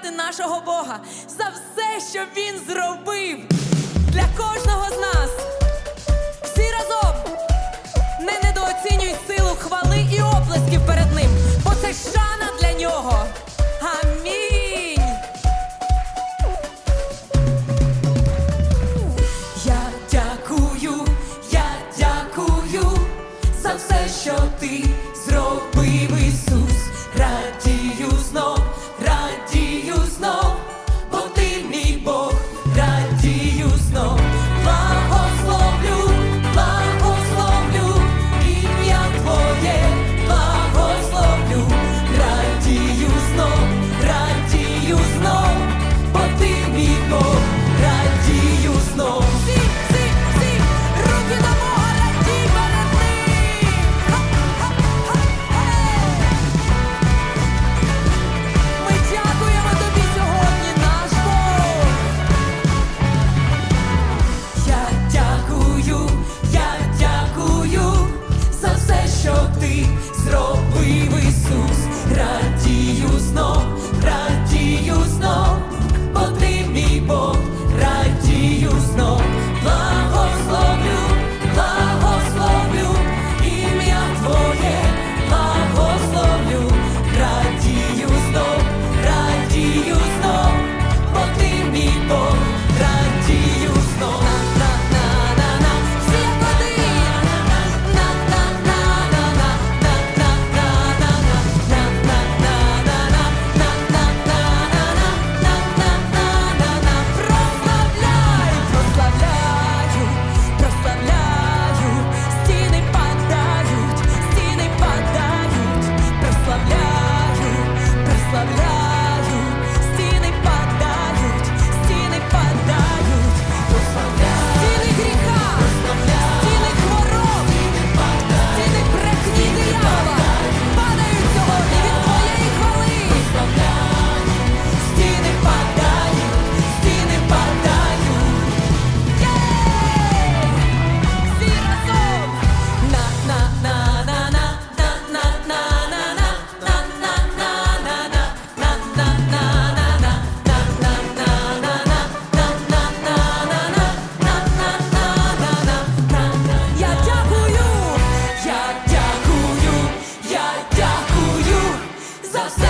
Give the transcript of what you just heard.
привітати нашого Бога за все, що Він зробив для кожного з нас. so sad.